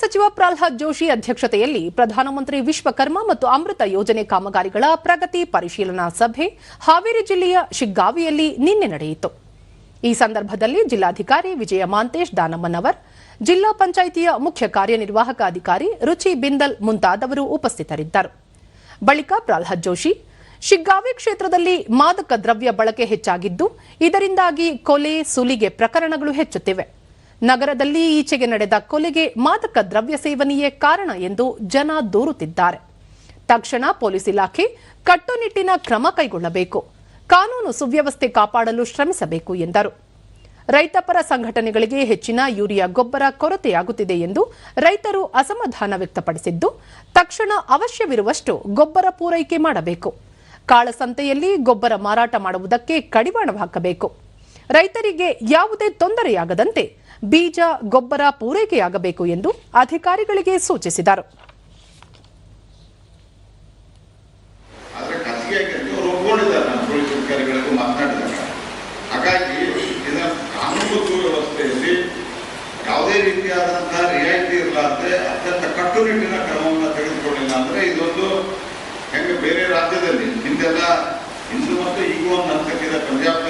ಸಚಿವ ಪ್ರಹ್ಲಾದ್ ಜೋಶಿ ಅಧ್ಯಕ್ಷತೆಯಲ್ಲಿ ಪ್ರಧಾನಮಂತ್ರಿ ವಿಶ್ವಕರ್ಮ ಮತ್ತು ಅಮೃತ ಯೋಜನೆ ಕಾಮಗಾರಿಗಳ ಪ್ರಗತಿ ಪರಿಶೀಲನಾ ಸಭೆ ಹಾವೇರಿ ಜಿಲ್ಲೆಯ ಶಿಗ್ಗಾವಿಯಲ್ಲಿ ನಿನ್ನೆ ನಡೆಯಿತು. ಈ ಸಂದರ್ಭದಲ್ಲಿ ಜಿಲ್ಲಾಧಿಕಾರಿ ವಿಜಯ ಮಾಂತೇಶ್ ದಾನಮ್ಮನವರ್, ಜಿಲ್ಲಾ ಪಂಚಾಯಿತಿಯ ಮುಖ್ಯ ಕಾರ್ಯನಿರ್ವಾಹಕ ಅಧಿಕಾರಿ ರುಚಿ ಬಿಂದಲ್ ಮುಂತಾದವರು ಉಪಸ್ಥಿತರಿದ್ದರು. ಬಳಿಕ ಪ್ರಹ್ಲಾದ್ ಜೋಶಿ, ಶಿಗ್ಗಾವಿ ಕ್ಷೇತ್ರದಲ್ಲಿ ಮಾದಕ ದ್ರವ್ಯ ಬಳಕೆ ಹೆಚ್ಚಾಗಿದ್ದು, ಇದರಿಂದಾಗಿ ಕೊಲೆ, ಸುಲಿಗೆ ಪ್ರಕರಣಗಳು ಹೆಚ್ಚುತ್ತಿವೆ. ನಗರದಲ್ಲಿ ಈಚೆಗೆ ನಡೆದ ಕೊಲೆಗೆ ಮಾದಕ ದ್ರವ್ಯ ಸೇವನೆಯೇ ಕಾರಣ ಎಂದು ಜನ ದೂರುತ್ತಿದ್ದಾರೆ. ತಕ್ಷಣ ಪೊಲೀಸ್ ಇಲಾಖೆ ಕಟ್ಟುನಿಟ್ಟಿನ ಕ್ರಮ ಕೈಗೊಳ್ಳಬೇಕು. ಕಾನೂನು ಸುವ್ಯವಸ್ಥೆ ಕಾಪಾಡಲು ಶ್ರಮಿಸಬೇಕು ಎಂದರು. ರೈತಪರ ಸಂಘಟನೆಗಳಿಗೆ ಹೆಚ್ಚಿನ ಯೂರಿಯಾ ಗೊಬ್ಬರ ಕೊರತೆಯಾಗುತ್ತಿದೆ ಎಂದು ರೈತರು ಅಸಮಾಧಾನ ವ್ಯಕ್ತಪಡಿಸಿದ್ದು, ತಕ್ಷಣ ಅವಶ್ಯವಿರುವಷ್ಟು ಗೊಬ್ಬರ ಪೂರೈಕೆ ಮಾಡಬೇಕು. ಕಾಳಸಂತೆಯಲ್ಲಿ ಗೊಬ್ಬರ ಮಾರಾಟ ಮಾಡುವುದಕ್ಕೆ ಕಡಿವಾಣ ಹಾಕಬೇಕು. ರೈತರಿಗೆ ಯಾವುದೇ ತೊಂದರೆಯಾಗದಂತೆ ಬೀಜ, ಗೊಬ್ಬರ ಪೂರೈಕೆಯಾಗಬೇಕು ಎಂದು ಅಧಿಕಾರಿಗಳಿಗೆ ಸೂಚಿಸಿದರು. ಹಿಂದೆಲ್ಲ ಹಿಂದೂ ಮತ್ತು ಈಗೂ ಒಂದು ಹಂತಕ್ಕಿದೆ ಪಂಜಾಬ್ದಲ್ಲಿ